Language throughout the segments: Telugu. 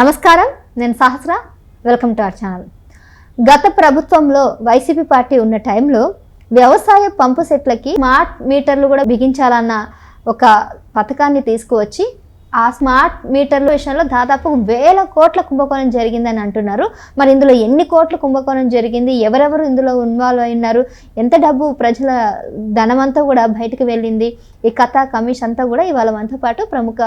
నమస్కారం నేను Sahasra. Welcome to our channel. గత ప్రభుత్వంలో వైసీపీ పార్టీ ఉన్న టైంలో వ్యవసాయ పంపు సెట్లకి స్మార్ట్ మీటర్లు కూడా బిగించాలన్న ఒక పథకాన్ని తీసుకువచ్చి ఆ స్మార్ట్ మీటర్ల విషయంలో దాదాపు వేల కోట్ల కుంభకోణం జరిగిందని అంటున్నారు. మరి ఇందులో ఎన్ని కోట్ల కుంభకోణం జరిగింది? ఎవరెవరు ఇందులో ఇన్వాల్వ్ అయినారు? ఎంత డబ్బు ప్రజల ధనమంతా కూడా బయటకు వెళ్ళింది? ఈ కథ కమిషన్ అంతా కూడా ఇవాళ మనతో పాటు ప్రముఖ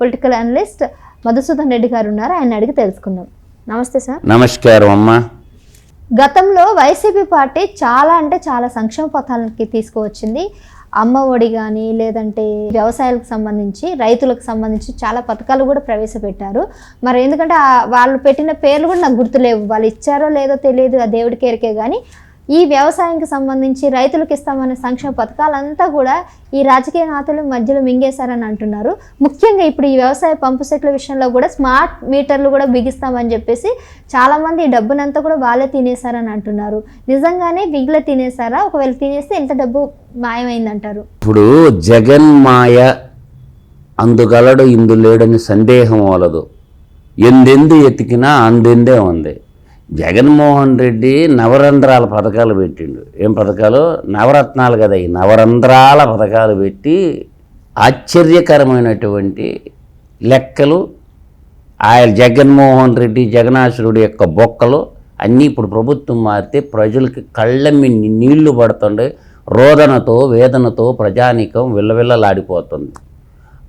పొలిటికల్ అనలిస్ట్ మధుసూదన్ రెడ్డి గారు ఉన్నారు. ఆయన అడిగి తెలుసుకుందాం. నమస్తే సార్. నమస్కారం అమ్మా. గతంలో వైసీపీ పార్టీ చాలా అంటే చాలా సంక్షేమ పథకాలకి తీసుకువచ్చింది. అమ్మ ఒడి కానీ లేదంటే వ్యవసాయాలకు సంబంధించి రైతులకు సంబంధించి చాలా పథకాలు కూడా ప్రవేశపెట్టారు. మరి ఎందుకంటే వాళ్ళు పెట్టిన పేర్లు కూడా నాకు గుర్తులేవు. వాళ్ళు ఇచ్చారో లేదో తెలియదు. ఆ దేవుడికి ఎరికే కానీ ఈ వ్యవసాయానికి సంబంధించి రైతులకు ఇస్తామనే సంక్షేమ పథకాలంతా కూడా ఈ రాజకీయ నేతలు మధ్యలో మింగేశారని అంటున్నారు. ముఖ్యంగా ఇప్పుడు ఈ వ్యవసాయ పంపు సెట్ల విషయంలో కూడా స్మార్ట్ మీటర్లు కూడా బిగిస్తామని చెప్పేసి చాలామంది ఈ డబ్బునంతా కూడా వాళ్ళే తినేశారని అంటున్నారు. నిజంగానే బిగిలే తినేశారా? ఒకవేళ తినేస్తే ఎంత డబ్బు మాయమైందంటారు. ఇప్పుడు జగన్ మాయ అందుగలడు ఇందు లేడని సందేహం వలదు. ఎందెందు ఎతికినా అందెందే ఉంది. జగన్మోహన్ రెడ్డి నవరంధ్రాల పథకాలు పెట్టిండు. ఏం పథకాలు? నవరత్నాలు కదా ఈ నవరంధ్రాల పథకాలు పెట్టి ఆశ్చర్యకరమైనటువంటి లెక్కలు ఆయన జగన్మోహన్ రెడ్డి జగనాసురుడి యొక్క బొక్కలు అన్నీ ఇప్పుడు ప్రభుత్వం మారితే ప్రజలకి కళ్ళమ్మి నీళ్ళు పడుతుండే రోదనతో వేదనతో ప్రజానీకం విల్లవిల్లలాడిపోతుంది.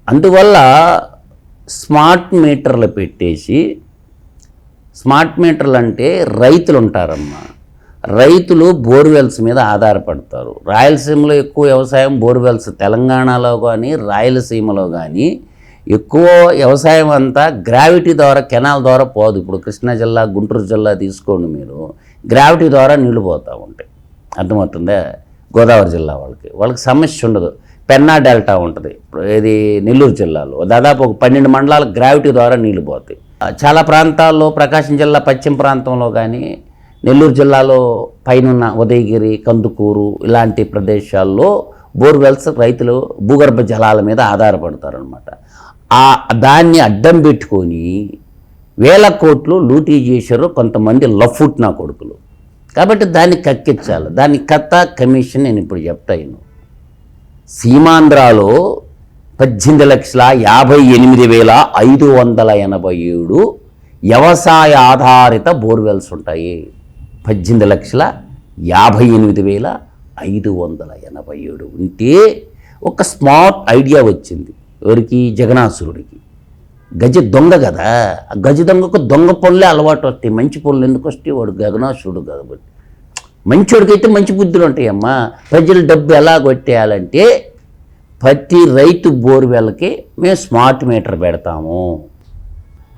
అందువల్ల స్మార్ట్ మీటర్లు పెట్టేసి స్మార్ట్ మీటర్లు అంటే రైతులు ఉంటారమ్మా రైతులు బోర్వెల్స్ మీద ఆధారపడతారు. రాయలసీమలో ఎక్కువ వ్యవసాయం బోర్వెల్స్ తెలంగాణలో కానీ రాయలసీమలో కానీ ఎక్కువ వ్యవసాయం అంతా గ్రావిటీ ద్వారా కెనాల్ ద్వారా పోదు. ఇప్పుడు కృష్ణా జిల్లా గుంటూరు జిల్లా తీసుకోండి మీరు. గ్రావిటీ ద్వారా నీళ్ళు పోతూ ఉంటాయి. అర్థమవుతుందా? గోదావరి జిల్లా వాళ్ళకి. వాళ్ళకి సమస్య ఉండదు. పెన్నా డెల్టా ఉంటుంది. ఇప్పుడు ఇది నెల్లూరు జిల్లాలో. దాదాపు ఒక పన్నెండు మండలాలు గ్రావిటీ ద్వారా నీళ్ళు పోతాయి. చాలా ప్రాంతాల్లో ప్రకాశం జిల్లా పశ్చిమ ప్రాంతంలో కానీ నెల్లూరు జిల్లాలో పైనున్న ఉదయగిరి కందుకూరు ఇలాంటి ప్రదేశాల్లో బోర్వెల్స్ రైతులు భూగర్భ జలాల మీద ఆధారపడతారనమాట ఆ దాన్ని అడ్డం పెట్టుకొని వేల కోట్లు లూటీ చేశారు కొంతమంది లఫుట్ నా కొడుకులు. కాబట్టి దాన్ని కక్కించాలి. దాని కథ కమిషన్ నేను ఇప్పుడు చెప్తాను. సీమాంధ్రాలో పద్దెనిమిది లక్షల యాభై ఎనిమిది వేల ఐదు వందల ఎనభై ఏడు వ్యవసాయ ఆధారిత బోర్వెల్స్ ఉంటాయి. పద్దెనిమిది లక్షల యాభై ఎనిమిది వేల ఐదు వందల ఎనభై ఏడు ఉంటే ఒక స్మార్ట్ ఐడియా వచ్చింది ఎవరికి? జగనాసురుడికి గజ దొంగ కదా. ఆ గజ దొంగకు దొంగ పనులే అలవాటు వస్తాయి. మంచి పనులు ఎందుకు వస్తాయి? వాడు గగనాసురుడు కాబట్టి. మంచోడికైతే మంచి బుద్ధులు ఉంటాయమ్మా. ప్రజలు డబ్బు ఎలా కొట్టేయాలంటే ప్రతి రైతు బోర్వెల్కి మేము స్మార్ట్ మీటర్ పెడతాము.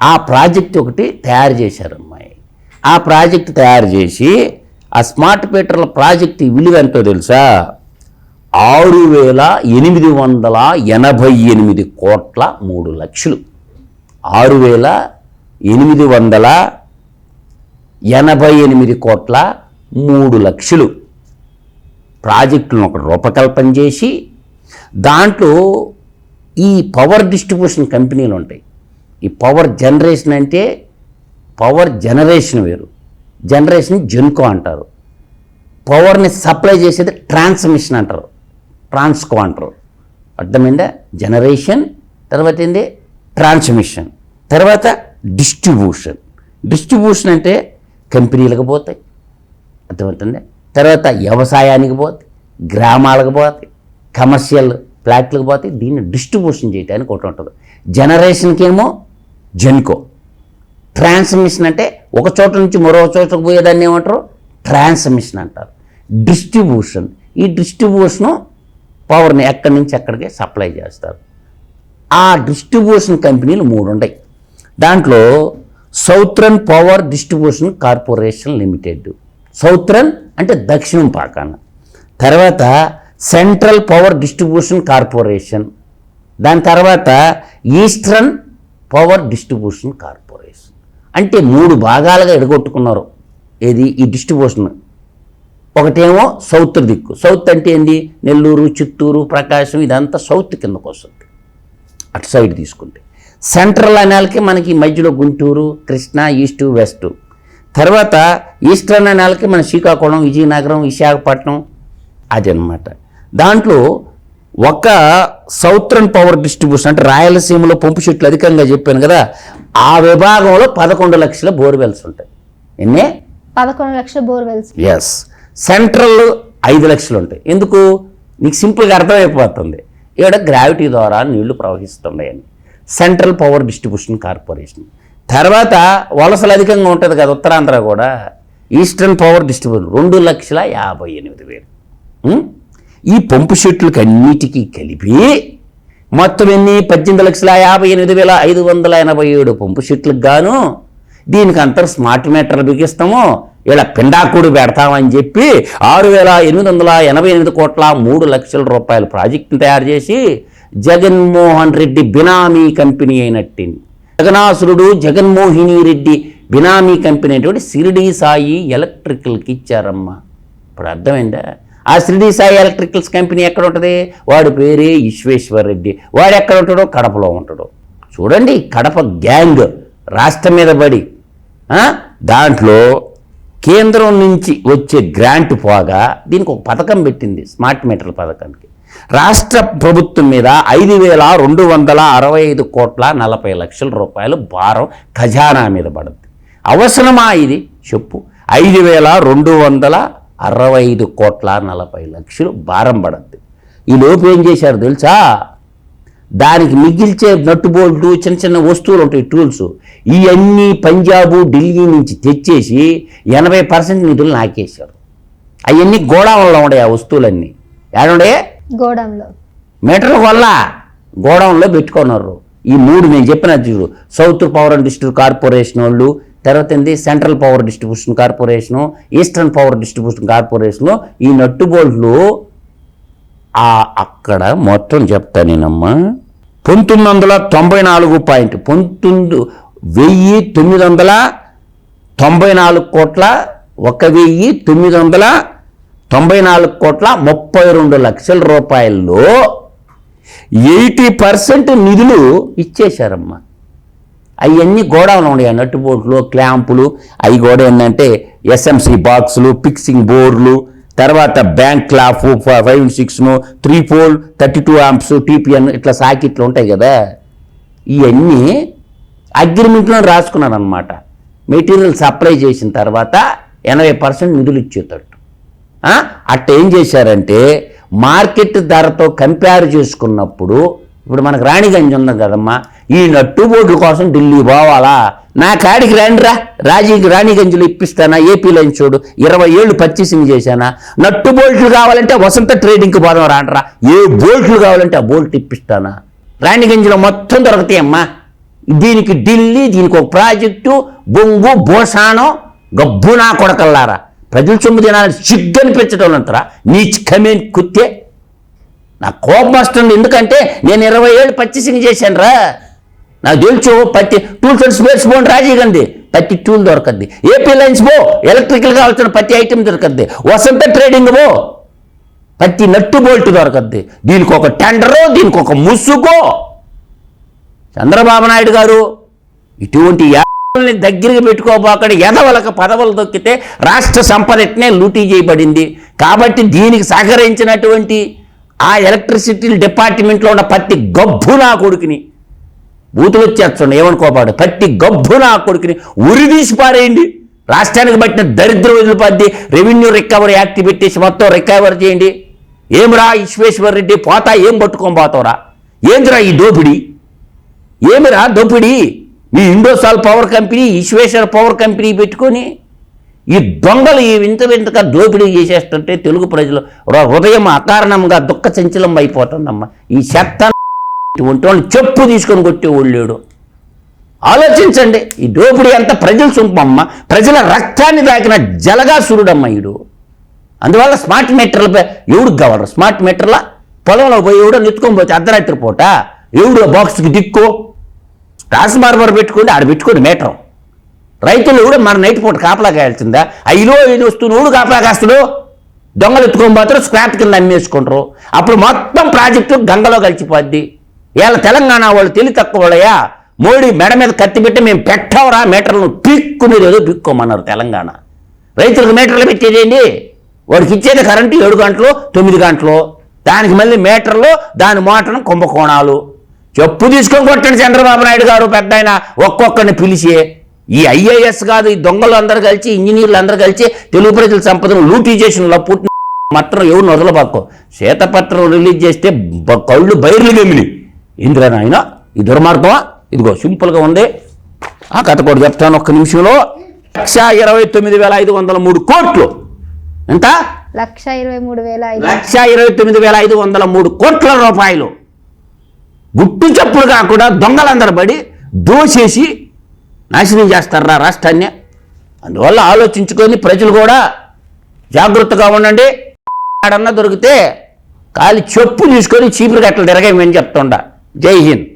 ఆ ప్రాజెక్ట్ ఒకటి తయారు చేశారు అమ్మాయి. ఆ ప్రాజెక్ట్ తయారు చేసి ఆ స్మార్ట్ మీటర్ల ప్రాజెక్ట్ విలువ ఎంతో తెలుసా? ఆరు వేల ఎనిమిది వందల ఎనభై ఎనిమిది కోట్ల మూడు లక్షలు. ఆరు వేల ఎనిమిది వందల ఎనభై ఎనిమిది కోట్ల మూడు లక్షలు. ప్రాజెక్టులను ఒక రూపకల్పన చేసి దాంట్లో ఈ పవర్ డిస్ట్రిబ్యూషన్ కంపెనీలు ఉంటాయి. ఈ పవర్ జనరేషన్ అంటే పవర్ జనరేషన్ వేరు. జనరేషన్ జెన్కో అంటారు. పవర్ని సప్లై చేసేది ట్రాన్స్మిషన్ అంటారు. ట్రాన్స్కో అంటారు. అర్థమైందా? జనరేషన్ తర్వాత ఏంటి ట్రాన్స్మిషన్. తర్వాత డిస్ట్రిబ్యూషన్. డిస్ట్రిబ్యూషన్ అంటే కంపెనీలకు పోతాయి. అర్థమవుతుంది? తర్వాత వ్యవసాయానికి పోతాయి. గ్రామాలకు పోతాయి. కమర్షియల్ ఫ్లాట్లకు పోతే దీన్ని డిస్ట్రిబ్యూషన్ చేయడానికి ఒకటి ఉంటుంది. జనరేషన్కి ఏమో జెన్కో. ట్రాన్స్మిషన్ అంటే ఒక చోట నుంచి మరో చోటకు పోయేదాన్ని ఏమంటారు? ట్రాన్స్మిషన్ అంటారు. డిస్ట్రిబ్యూషన్. ఈ డిస్ట్రిబ్యూషను పవర్ని ఎక్కడి నుంచి ఎక్కడికి సప్లై చేస్తారు. ఆ డిస్ట్రిబ్యూషన్ కంపెనీలు మూడు ఉన్నాయి దాంట్లో southern power distribution corporation limited. Southern అంటే దక్షిణం పాకాన. తర్వాత సెంట్రల్ పవర్ డిస్ట్రిబ్యూషన్ కార్పొరేషన్. దాని తర్వాత ఈస్టర్న్ పవర్ డిస్ట్రిబ్యూషన్ కార్పొరేషన్. అంటే మూడు భాగాలుగా ఎడగొట్టుకున్నారు. ఏది? ఈ డిస్ట్రిబ్యూషన్. ఒకటేమో సౌత్ దిక్కు. సౌత్ అంటే ఏంది? నెల్లూరు చిత్తూరు ప్రకాశం ఇదంతా సౌత్ కిందకు వస్తుంది అటు సైడ్ తీసుకుంటే. సెంట్రల్ అనేలకి మనకి మధ్యలో గుంటూరు కృష్ణా ఈస్టు వెస్ట్. తర్వాత ఈస్టర్న్ అనేలకి మన శ్రీకాకుళం విజయనగరం విశాఖపట్నం అదనమాట. దాంట్లో ఒక సౌత్రన్ పవర్ డిస్ట్రిబ్యూషన్ అంటే రాయలసీమలో పంపు చెట్లు అధికంగా చెప్పాను కదా ఆ విభాగంలో పదకొండు లక్షల బోర్వెల్స్ ఉంటాయి. ఎన్నే? పదకొండు లక్షల బోర్వెల్స్. ఎస్ సెంట్రల్ ఐదు లక్షలు ఉంటాయి. ఎందుకు? నీకు సింపుల్గా అర్థమైపోతుంది. ఇక్కడ గ్రావిటీ ద్వారా నీళ్ళు ప్రవహిస్తున్నాయని సెంట్రల్ పవర్ డిస్ట్రిబ్యూషన్ కార్పొరేషన్ తర్వాత వలసలు అధికంగా ఉంటుంది కదా ఉత్తరాంధ్ర కూడా. ఈస్టర్న్ పవర్ డిస్ట్రిబ్యూషన్ రెండు లక్షల యాభై ఎనిమిది వేలు? ఈ పంపు సెట్లకి అన్నిటికీ కలిపి మొత్తం ఎన్ని? పద్దెనిమిది లక్షల యాభై ఎనిమిది వేల ఐదు వందల ఎనభై ఏడు పంపు సెట్లకు గాను దీనికి అంతా స్మార్ట్ మీటర్లు బిగిస్తాము. ఇలా పిండాకుడు పెడతామని చెప్పి ఆరు వేల ఎనిమిది వందల ఎనభై ఎనిమిది కోట్ల మూడు లక్షల రూపాయల ప్రాజెక్టును తయారు చేసి జగన్మోహన్ రెడ్డి బినామీ కంపెనీ అయినట్టింది. జగనాసురుడు జగన్మోహిని రెడ్డి బినామీ కంపెనీ అయినటువంటి సిరిడి సాయి ఎలక్ట్రికల్కి ఇచ్చారమ్మా. ఇప్పుడు అర్థమైందా? ఆ షిరిడి సాయి ఎలక్ట్రికల్స్ కంపెనీ ఎక్కడ ఉంటుంది? వాడి పేరే విశ్వేశ్వర్ రెడ్డి. వాడు ఎక్కడ ఉంటాడో? కడపలో ఉంటాడు. చూడండి కడప గ్యాంగ్ రాష్ట్రం మీద పడి దాంట్లో కేంద్రం నుంచి వచ్చే గ్రాంట్ పోగా దీనికి ఒక పథకం పెట్టింది స్మార్ట్ మీటర్ల పథకానికి. రాష్ట్ర ప్రభుత్వం మీద ఐదు వేల రెండు వందల అరవై ఐదు కోట్ల నలభై లక్షల రూపాయలు భారం ఖజానా మీద పడుద్ది అవసరమా ఇది? చెప్పు. ఐదు వేల రెండు వందల అరవై ఐదు కోట్ల నలభై లక్షలు భారం పడద్ది. ఈ లోపు ఏం చేశారు తెలుసా? దానికి మిగిల్చే నట్టు బోల్టు చిన్న చిన్న వస్తువులు ఉంటాయి టూల్స్ ఇవన్నీ పంజాబు ఢిల్లీ నుంచి తెచ్చేసి ఎనభై పర్సెంట్ నిధులు నాకేశారు. అవన్నీ గోడౌన్లో ఉండే ఆ వస్తువులన్నీ. ఏడుండే? గోడంలో మీటర్ వల్ల గోడౌన్లో పెట్టుకున్నారు. ఈ మూడు నేను చెప్పిన చూడు. South power and distribution corporation వాళ్ళు తర్వాత ఏంది? Central power distribution corporation eastern power distribution కార్పొరేషన్లో ఈ నట్టు బోల్ట్లు ఆ అక్కడ మొత్తం చెప్తా నేనమ్మా. పంతొమ్మిది వందల తొంభై నాలుగు పాయింట్ పంతొమ్మిది వెయ్యి తొమ్మిది వందల తొంభై నాలుగు కోట్ల ఒక వెయ్యి తొమ్మిది వందల తొంభై నాలుగు కోట్ల ముప్పై రెండు లక్షల రూపాయల్లో ఎయిటీ పర్సెంట్ నిధులు ఇచ్చేశారమ్మా. అవన్నీ గోడౌన్లు ఉన్నాయి. నట్టు బోట్లు క్లాంపులు. అవి కూడా ఏంటంటే ఎస్ఎంసి బాక్సులు ఫిక్సింగ్ బోర్డులు తర్వాత బ్యాంక్ క్లాఫ్ five సిక్స్ను three four thirty two amps TPN ఇట్లా సాకిట్లు ఉంటాయి కదా. ఇవన్నీ అగ్రిమెంట్లో రాసుకున్నాను అనమాట మెటీరియల్ సప్లై చేసిన తర్వాత ఎనభై పర్సెంట్ నిధులు ఇచ్చేటట్టు. అట్ట ఏం చేశారంటే మార్కెట్ ధరతో కంపేర్ చేసుకున్నప్పుడు ఇప్పుడు మనకు రాణిగంజ్ ఉంది కదమ్మా ఈ నట్టు బోర్డుల కోసం ఢిల్లీ పోవాలా? నా కాడికి రాండిరా రాజీకి రాణిగంజ్లో ఇప్పిస్తానా ఏపీ లైన్ చూడు ఇరవై ఏళ్ళు పర్చేసింగ్ చేశానా? నట్టు బోల్ట్లు కావాలంటే వసంత ట్రేడింగ్కి పోదాం రాండ్రా. ఏ బోల్ట్లు కావాలంటే ఆ బోల్ట్ ఇప్పిస్తానా? రాణిగంజ్లో మొత్తం దొరుకుతాయమ్మా. దీనికి ఢిల్లీ దీనికి ఒక ప్రాజెక్టు బొంగు భూషాణం గబ్బు నా కొడకల్లారా. ప్రజల సొమ్ము తినాలని సిగ్గనిపించడం అంటారా నీచ్ కమేన్ కుత్తే నా కోపం వస్తుంది. ఎందుకంటే నేను ఇరవై ఏళ్ళు పర్చేసింగ్ చేశాను రా నాకు తెలుసు పత్తి టూల్ అండ్ స్పేర్స్ పోండి రాజీగండి పత్తి టూల్ దొరకద్ది. ఏపీ లైన్స్ పో ఎలక్ట్రికల్ కావాల్సిన పత్తి ఐటెం దొరకద్ది. వసంత ట్రేడింగ్ పో పత్తి నట్టు బోల్ట్ దొరకద్ది. దీనికి ఒక టెండరు దీనికి ఒక ముసుగో. చంద్రబాబు నాయుడు గారు ఇటువంటి యాలని దగ్గరికి పెట్టుకోబోకడి ఎదవలక పదవులు దొక్కితే రాష్ట్ర సంపద ఎట్నే లూటీ చేయబడింది. కాబట్టి దీనికి సహకరించినటువంటి ఆ ఎలక్ట్రిసిటీ డిపార్ట్మెంట్లో ఉన్న పట్టి గబ్బు నా కొడుకుని. బూతులు వచ్చేస్తుండే ఏమనుకోపాడు పట్టి గబ్బు నా కొడుకుని ఉరిదీసి పారేయండి. రాష్ట్రానికి పట్టిన దరిద్రం వదిలిపోద్ది. రెవెన్యూ రికవరీ యాక్ట్ పెట్టేసి మొత్తం రికవర్ చేయండి. ఏమిరా విశ్వేశ్వర్ రెడ్డి పోతా ఏం పట్టుకొని పోతావురా? ఏందిరా ఈ దోపిడి? ఏమిరా దోపిడీ? మీ ఇండోసాల్ పవర్ కంపెనీ ఈశ్వేశ్వర పవర్ కంపెనీ పెట్టుకొని ఈ దొంగలు ఈ వింత వింతగా దోపిడీ చేసేస్తుంటే తెలుగు ప్రజలు హృదయం అకారణంగా దుఃఖ చంచలం అయిపోతుందమ్మా. ఈ చెత్త వాళ్ళు చెప్పు తీసుకొని కొట్టేవాళ్ళు లేడు. ఆలోచించండి ఈ దోపిడీ అంతా ప్రజల సొంపమ్మ. ప్రజల రక్తాన్ని దాకిన జలగాసురుడమ్మ ఈడు. అందువల్ల స్మార్ట్ మీటర్ల ఎవడికి కావాలి స్మార్ట్ మీటర్ల పొలంలో పోయి ఎవడో నెత్తుకొని పోతే అర్ధరాత్రి పూట ఎవడో బాక్స్కి దిక్కు. ట్రాన్స్ఫార్మర్ పెట్టుకోండి ఆడ పెట్టుకోండి మీటర్. రైతులు కూడా మన నైట్ పూట కాపలా కాయాల్సిందా? అయిలో ఐదు వస్తున్నోడు కాపలా కాస్తుడు. దొంగలు ఎత్తుకొని పోతారు స్క్రాప్ కింద అమ్మేసుకుంటారు. అప్పుడు మొత్తం ప్రాజెక్టు గంగలో కలిసిపోద్ది. ఇలా తెలంగాణ వాళ్ళు తెలివి తక్కువ వాళ్ళయా మోడీ మెడ మీద కత్తి పెట్టి మేము పెట్టవరా మీటర్లను పిక్కునేది ఏదో పిక్కోమన్నారు తెలంగాణ. రైతులకు మీటర్లు పెట్టేదేంటి వాడికి ఇచ్చేది కరెంటు ఏడు గంటలు తొమ్మిది గంటలు. దానికి మళ్ళీ మీటర్లు దాని మోటార్ను కుంభకోణాలు. చెప్పు తీసుకొని కొట్టండి చంద్రబాబు నాయుడు గారు పెద్ద ఆయన ఒక్కొక్కరిని పిలిచి ఈ ఐఏఎస్ కాదు ఈ దొంగలు అందరూ కలిసి ఇంజనీర్లు అందరూ కలిసి తెలుగు ప్రజల సంపదను లూటీ చేసిన పుట్టిన మాత్రం ఎవరు వదలబాకో శ్వేతపత్రం రిలీజ్ చేస్తే కళ్ళు బైర్లు గమ్మిని ఇంద్రా నాయన ఈ దుర్మార్గమా? ఇదిగో సింపుల్గా ఉంది. ఆ కథ కూడా చెప్తాను ఒక్క నిమిషంలో. లక్ష ఇరవై తొమ్మిది వేల ఐదు వందల మూడు కోట్లు. ఎంత? లక్ష ఇరవై మూడు వేల లక్ష ఇరవై తొమ్మిది వేల ఐదు వందల మూడు కోట్ల రూపాయలు. గుట్టు చప్పుడు కాకుండా దొంగలందరూ పడి దోసేసి నాశనం చేస్తారా రాష్ట్రాన్ని? అందువల్ల ఆలోచించుకొని ప్రజలు కూడా జాగ్రత్తగా ఉండండి. ఆడన్నా దొరికితే కాలి చెప్పు తీసుకొని చీపురు గట్టలు తిరగమని చెప్తుండ. జై హింద్.